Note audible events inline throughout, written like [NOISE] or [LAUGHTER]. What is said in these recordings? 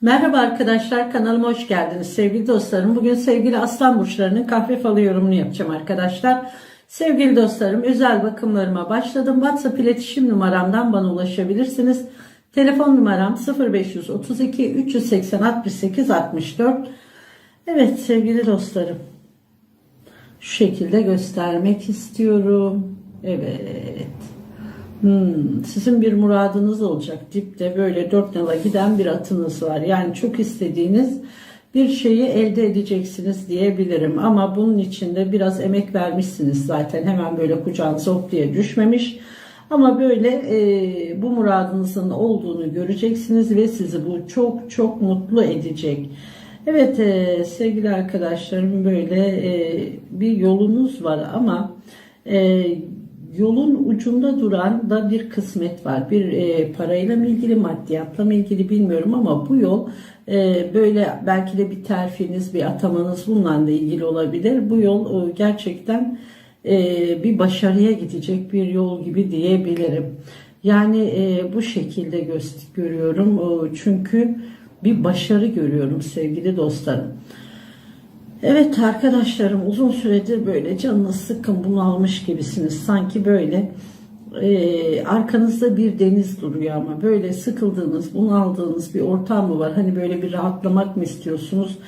Merhaba arkadaşlar kanalıma hoş geldiniz sevgili dostlarım. Bugün sevgili aslan burçlarının kahve falı yorumunu yapacağım arkadaşlar. Sevgili dostlarım özel bakımlarıma başladım. WhatsApp iletişim numaramdan bana ulaşabilirsiniz. Telefon numaram 0532 380 68 64. Evet sevgili dostlarım. Şu şekilde göstermek istiyorum. Evet. Hmm, sizin bir muradınız olacak. Dipte böyle dört nala giden bir atınız var. Yani çok istediğiniz bir şeyi elde edeceksiniz diyebilirim. Ama bunun için de biraz emek vermişsiniz zaten. Hemen böyle kucağınıza hop diye düşmemiş. Ama böyle e, bu muradınızın olduğunu göreceksiniz ve sizi bu çok çok mutlu edecek. Evet e, sevgili arkadaşlarım böyle e, bir yolunuz var ama e, yolun ucunda duran da bir kısmet var. Bir e, parayla mı ilgili, maddiyatla mı ilgili bilmiyorum ama bu yol e, böyle belki de bir terfiniz, bir atamanız bununla da ilgili olabilir. Bu yol e, gerçekten e, bir başarıya gidecek bir yol gibi diyebilirim. Yani e, bu şekilde gö- görüyorum. E, çünkü bir başarı görüyorum sevgili dostlarım. Evet arkadaşlarım uzun süredir böyle canınız sıkkın bunalmış gibisiniz. Sanki böyle e, arkanızda bir deniz duruyor ama böyle sıkıldığınız, bunaldığınız bir ortam mı var? Hani böyle bir rahatlamak mı istiyorsunuz?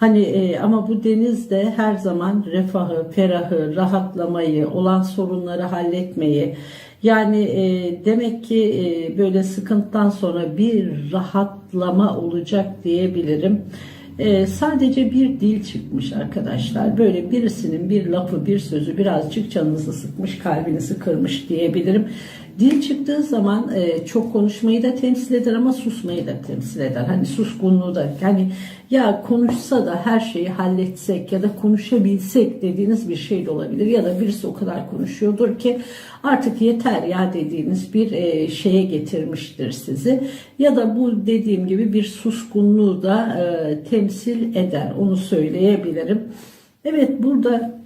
Hani e, ama bu deniz de her zaman refahı, ferahı, rahatlamayı, olan sorunları halletmeyi, yani e, demek ki e, böyle sıkıntıdan sonra bir rahatlama olacak diyebilirim. E, sadece bir dil çıkmış arkadaşlar. Böyle birisinin bir lafı, bir sözü birazcık canınızı sıkmış, kalbinizi kırmış diyebilirim. Dil çıktığı zaman e, çok konuşmayı da temsil eder ama susmayı da temsil eder. Hani suskunluğu da hani ya konuşsa da her şeyi halletsek ya da konuşabilsek dediğiniz bir şey de olabilir. Ya da birisi o kadar konuşuyordur ki artık yeter ya dediğiniz bir e, şeye getirmiştir sizi. Ya da bu dediğim gibi bir suskunluğu da e, temsil eder. Onu söyleyebilirim. Evet burada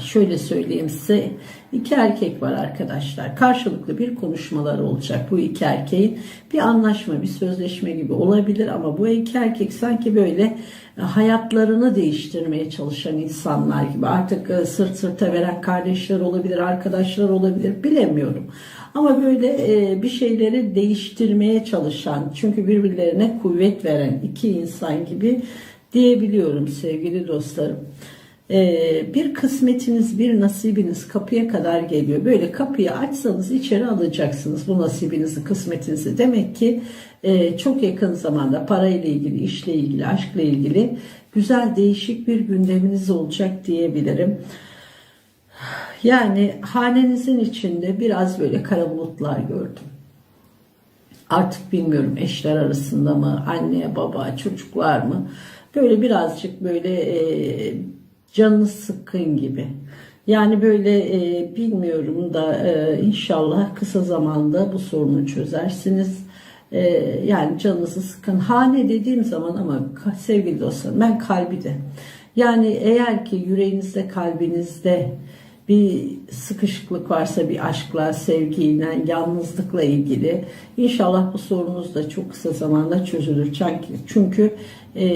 şöyle söyleyeyim size iki erkek var arkadaşlar. Karşılıklı bir konuşmaları olacak bu iki erkeğin. Bir anlaşma bir sözleşme gibi olabilir ama bu iki erkek sanki böyle e, hayatlarını değiştirmeye çalışan insanlar gibi. Artık e, sırt sırta veren kardeşler olabilir arkadaşlar olabilir. Bilemiyorum. Ama böyle e, bir şeyleri değiştirmeye çalışan çünkü birbirlerine kuvvet veren iki insan gibi diyebiliyorum sevgili dostlarım. Ee, bir kısmetiniz, bir nasibiniz kapıya kadar geliyor. Böyle kapıyı açsanız içeri alacaksınız bu nasibinizi, kısmetinizi. Demek ki e, çok yakın zamanda parayla ilgili, işle ilgili, aşkla ilgili güzel değişik bir gündeminiz olacak diyebilirim. Yani hanenizin içinde biraz böyle kara bulutlar gördüm. Artık bilmiyorum eşler arasında mı, anne, baba, çocuklar mı? Böyle birazcık böyle canınız sıkkın gibi. Yani böyle e, bilmiyorum da e, inşallah kısa zamanda bu sorunu çözersiniz. E, yani canınızı sıkın. Hane dediğim zaman ama sevgili dostlarım ben kalbi de. Yani eğer ki yüreğinizde kalbinizde bir sıkışıklık varsa bir aşkla, sevgiyle, yalnızlıkla ilgili inşallah bu sorunuz da çok kısa zamanda çözülür. Çünkü, çünkü e,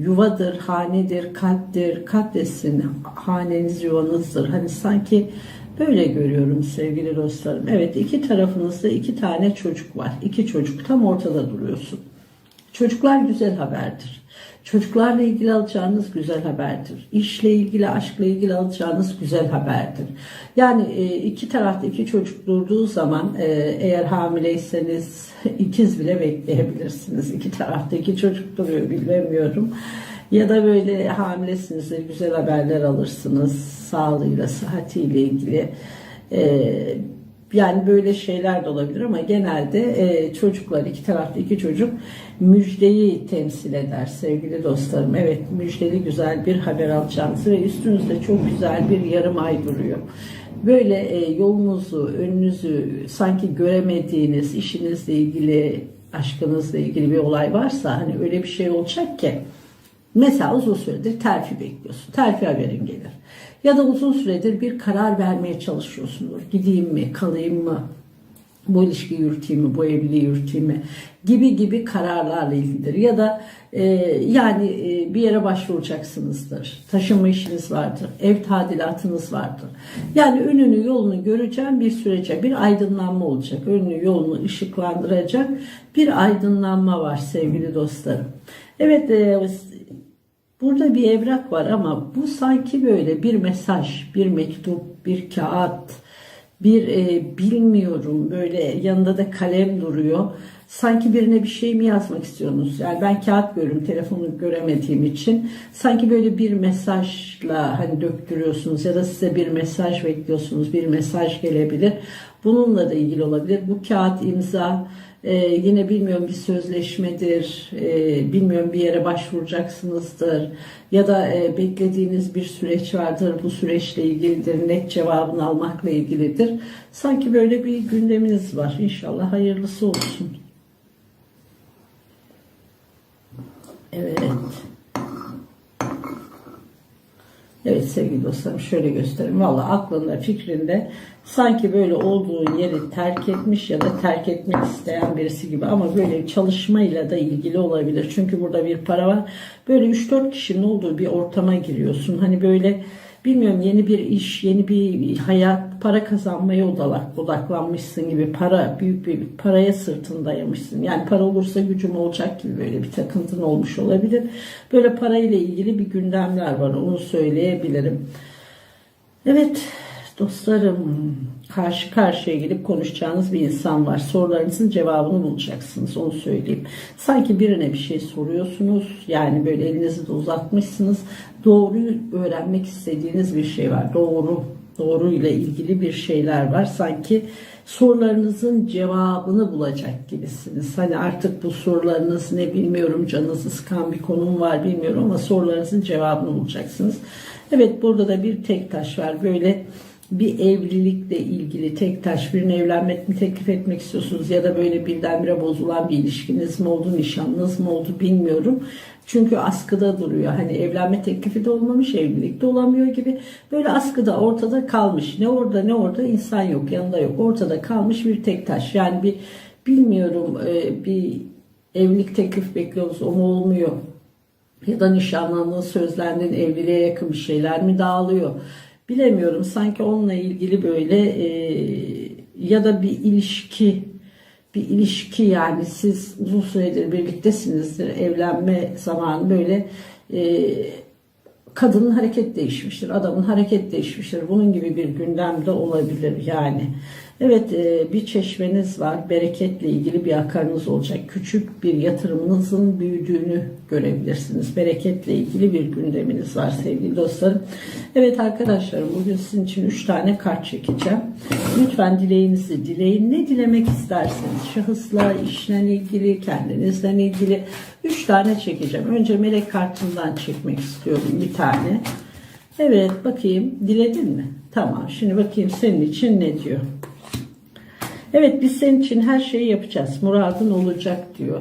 yuvadır, hanedir, kalptir, kalplesin, haneniz yuvanızdır. Hani sanki böyle görüyorum sevgili dostlarım. Evet iki tarafınızda iki tane çocuk var. İki çocuk tam ortada duruyorsun. Çocuklar güzel haberdir. Çocuklarla ilgili alacağınız güzel haberdir. İşle ilgili, aşkla ilgili alacağınız güzel haberdir. Yani e, iki tarafta iki çocuk durduğu zaman e, eğer hamileyseniz [LAUGHS] ikiz bile bekleyebilirsiniz. İki tarafta iki çocuk duruyor bilemiyorum. Ya da böyle hamilesiniz güzel haberler alırsınız. Sağlığıyla, sıhhatiyle ilgili. E, yani böyle şeyler de olabilir ama genelde e, çocuklar iki tarafta iki çocuk müjdeyi temsil eder sevgili dostlarım. Evet müjdeli güzel bir haber alacağınız ve üstünüzde çok güzel bir yarım ay duruyor. Böyle e, yolunuzu, önünüzü sanki göremediğiniz işinizle ilgili, aşkınızla ilgili bir olay varsa hani öyle bir şey olacak ki Mesela uzun süredir terfi bekliyorsun. Terfi haberin gelir. Ya da uzun süredir bir karar vermeye çalışıyorsundur. Gideyim mi, kalayım mı? bu ilişki yürüteyim mi, bu evliliği yürüteyim mi gibi gibi kararlarla ilgilidir. Ya da e, yani e, bir yere başvuracaksınızdır. Taşınma işiniz vardır. Ev tadilatınız vardır. Yani önünü yolunu göreceğim bir sürece bir aydınlanma olacak. Önünü yolunu ışıklandıracak bir aydınlanma var sevgili dostlarım. Evet e, Burada bir evrak var ama bu sanki böyle bir mesaj, bir mektup, bir kağıt, bir e, bilmiyorum böyle yanında da kalem duruyor. Sanki birine bir şey mi yazmak istiyorsunuz? Yani ben kağıt görüyorum, telefonu göremediğim için. Sanki böyle bir mesajla hani döktürüyorsunuz ya da size bir mesaj bekliyorsunuz, bir mesaj gelebilir. Bununla da ilgili olabilir. Bu kağıt imza, ee, yine bilmiyorum bir sözleşmedir, e, bilmiyorum bir yere başvuracaksınızdır ya da e, beklediğiniz bir süreç vardır. Bu süreçle ilgilidir, net cevabını almakla ilgilidir. Sanki böyle bir gündeminiz var. İnşallah hayırlısı olsun. Evet. Evet sevgili dostlarım şöyle göstereyim. Valla aklında fikrinde sanki böyle olduğu yeri terk etmiş ya da terk etmek isteyen birisi gibi ama böyle çalışmayla da ilgili olabilir. Çünkü burada bir para var. Böyle 3-4 kişinin olduğu bir ortama giriyorsun. Hani böyle bilmiyorum yeni bir iş, yeni bir hayat, para kazanmaya odak, odaklanmışsın gibi para, büyük bir paraya sırtını dayamışsın. Yani para olursa gücüm olacak gibi böyle bir takıntın olmuş olabilir. Böyle parayla ilgili bir gündemler var onu söyleyebilirim. Evet dostlarım karşı karşıya gelip konuşacağınız bir insan var. Sorularınızın cevabını bulacaksınız onu söyleyeyim. Sanki birine bir şey soruyorsunuz. Yani böyle elinizi de uzatmışsınız. Doğruyu öğrenmek istediğiniz bir şey var. Doğru, doğru ile ilgili bir şeyler var. Sanki sorularınızın cevabını bulacak gibisiniz. Hani artık bu sorularınız ne bilmiyorum canınızı sıkan bir konum var bilmiyorum ama sorularınızın cevabını bulacaksınız. Evet burada da bir tek taş var. Böyle bir evlilikle ilgili tek taş birine evlenmek mi teklif etmek istiyorsunuz ya da böyle birdenbire bozulan bir ilişkiniz mi oldu, nişanınız mı oldu bilmiyorum. Çünkü askıda duruyor. Hani evlenme teklifi de olmamış, evlilik de olamıyor gibi. Böyle askıda ortada kalmış. Ne orada ne orada insan yok, yanında yok. Ortada kalmış bir tek taş. Yani bir bilmiyorum e, bir evlilik teklif bekliyoruz o mu olmuyor? Ya da nişanlandın, sözlendin, evliliğe yakın bir şeyler mi dağılıyor? Bilemiyorum sanki onunla ilgili böyle e, ya da bir ilişki bir ilişki yani siz uzun süredir birliktesinizdir evlenme zamanı böyle e, kadının hareket değişmiştir adamın hareket değişmiştir. Bunun gibi bir gündemde olabilir yani Evet e, bir çeşmeniz var. Bereketle ilgili bir akarınız olacak. Küçük bir yatırımınızın büyüdüğünü görebilirsiniz. Bereketle ilgili bir gündeminiz var sevgili dostlarım. Evet arkadaşlarım bugün sizin için 3 tane kart çekeceğim. Lütfen dileğinizi dileyin. Ne dilemek isterseniz şahısla, işle ilgili, kendinizle ilgili 3 tane çekeceğim. Önce melek kartından çekmek istiyorum bir tane. Evet bakayım diledin mi? Tamam şimdi bakayım senin için ne diyor. Evet biz senin için her şeyi yapacağız. Muradın olacak diyor.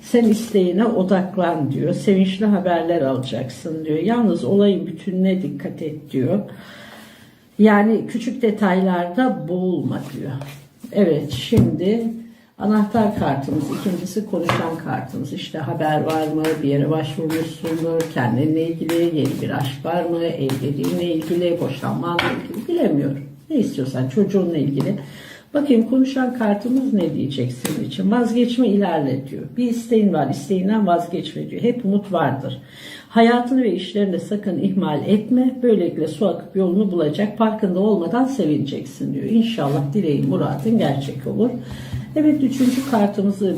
Sen isteğine odaklan diyor. Sevinçli haberler alacaksın diyor. Yalnız olayın bütününe dikkat et diyor. Yani küçük detaylarda boğulma diyor. Evet şimdi anahtar kartımız ikincisi konuşan kartımız işte haber var mı bir yere başvurmuşsundur kendinle ilgili yeni bir aşk var mı evliliğinle ilgili boşanmanla ilgili bilemiyorum ne istiyorsan çocuğunla ilgili Bakayım konuşan kartımız ne diyecek senin için? Vazgeçme ilerle diyor. Bir isteğin var, isteğinden vazgeçme diyor. Hep umut vardır. Hayatını ve işlerini sakın ihmal etme. Böylelikle su akıp yolunu bulacak. Farkında olmadan sevineceksin diyor. İnşallah dileğin muradın gerçek olur. Evet üçüncü kartımızı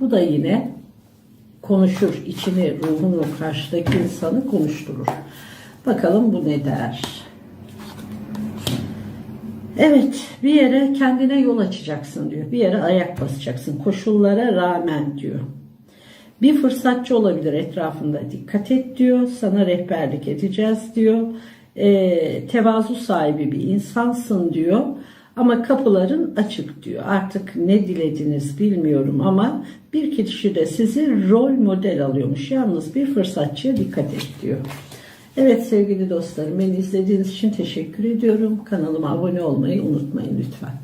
bu da yine konuşur. içini, ruhunu, karşıdaki insanı konuşturur. Bakalım bu ne der? Evet bir yere kendine yol açacaksın diyor. Bir yere ayak basacaksın koşullara rağmen diyor. Bir fırsatçı olabilir etrafında dikkat et diyor. Sana rehberlik edeceğiz diyor. E, tevazu sahibi bir insansın diyor. Ama kapıların açık diyor. Artık ne dilediniz bilmiyorum ama bir kişi de sizi rol model alıyormuş. Yalnız bir fırsatçıya dikkat et diyor. Evet sevgili dostlarım beni izlediğiniz için teşekkür ediyorum. Kanalıma abone olmayı unutmayın lütfen.